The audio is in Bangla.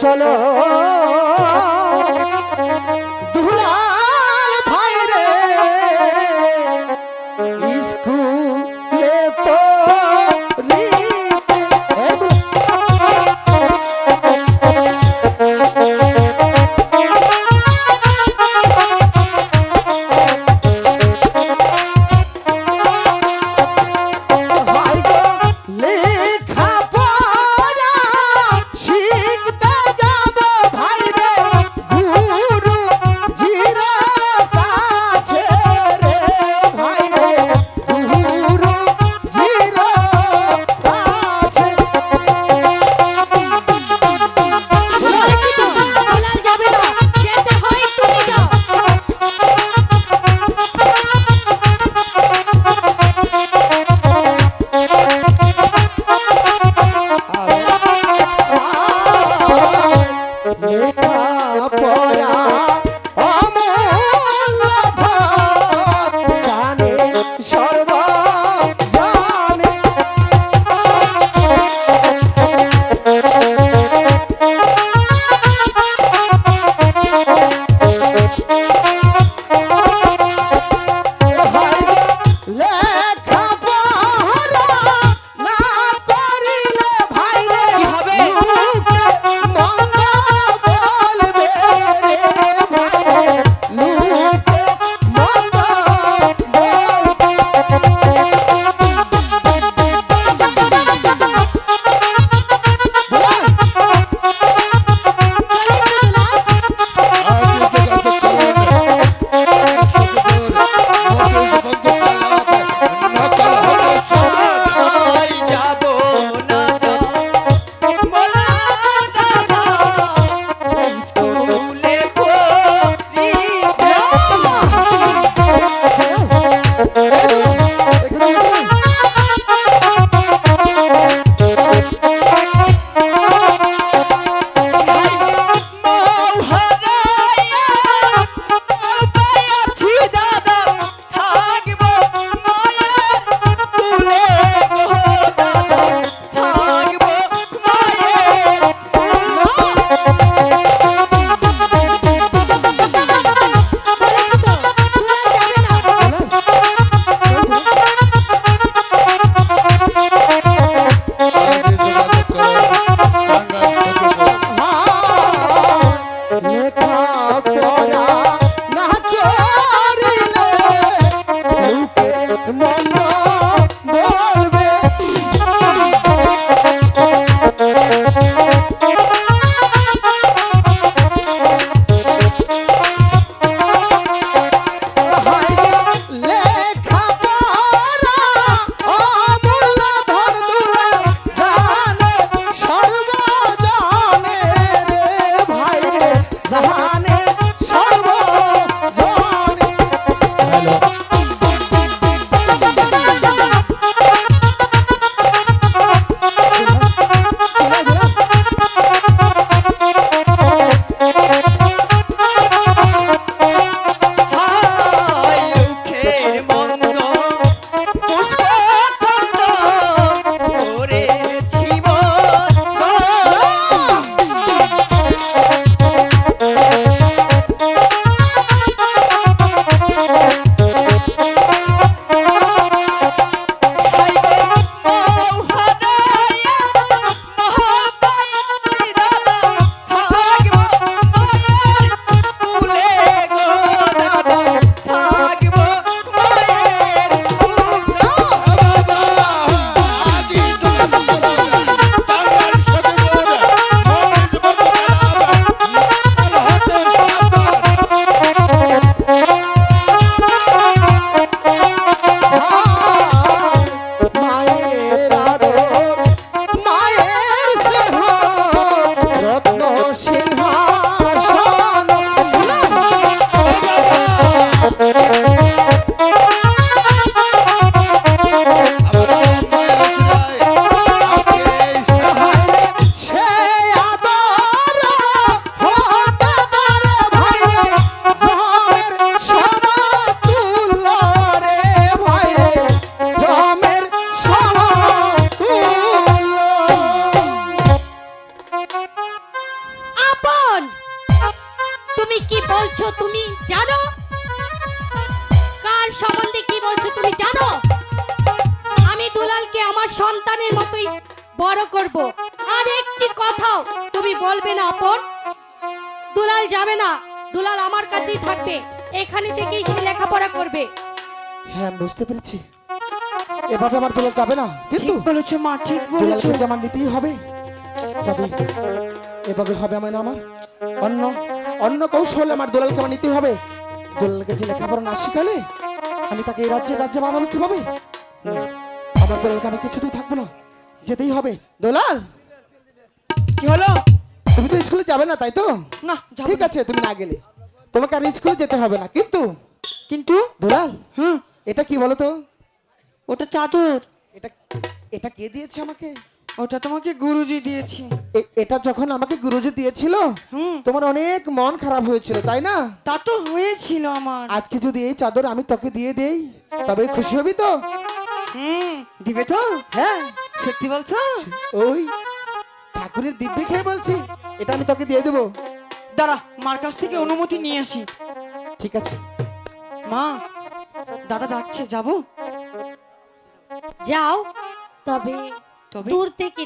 চলো। লেখাপড়া কি বলছো তুমি জানো? কার সম্বন্ধে কি বলছো তুমি জানো? আমি দুলালকে আমার সন্তানের মতোই বড় করব। আর একটি কথাও তুমি বলবে না আপন। দুলাল যাবে না। দুলাল আমার কাছেই থাকবে। এখানে থেকেই সে লেখাপড়া করবে। হ্যাঁ বুঝতে পেরেছি। এভাবে আমার দোলা যাবে না কিন্তু ঠিক বলেছ মা ঠিক বলেছ। আমার নিতেই হবে। তবে এভাবে হবে আমার না আমার? অন্য অন্য কৌশল আমার দোলালকে আমার নিতে হবে। দোলালকে যে লেখাপড়া না শিখালে আমি তাকে এই রাজ্যে রাজ্যে বানাবো কীভাবে? আমার দোলালকে আমি কিছুতেই থাকব না। যেতেই হবে। দোলাল! কি হলো? তুমি তো স্কুলে যাবে না তাই তো? না ঠিক আছে তুমি না গেলে। তোমাকে আর স্কুলে যেতে হবে না কিন্তু কিন্তু? দোলাল হুম। এটা কি বলো তো? ওটা চাদর। এটা এটা কে দিয়েছে আমাকে? ওটা তোমাকে গুরুজি দিয়েছে। এ- এটা যখন আমাকে গুরুজি দিয়েছিল হুম। তোমার অনেক মন খারাপ হয়েছিল তাই না? তা তো হয়েছিল আমার। আজকে যদি এই চাদর আমি তোকে দিয়ে দেই তবে খুশি হবি তো? হুম দিবে তো? হ্যাঁ। সত্যি বলছো? ওই ঠাকুরের দিব্যি খেয়ে বলছি এটা আমি তোকে দিয়ে দেবো। দাঁড়া মার কাছ থেকে অনুমতি নিয়ে আসি। ঠিক আছে। মা দাদা ডাকছে যাব? যাও তবে দূর থেকে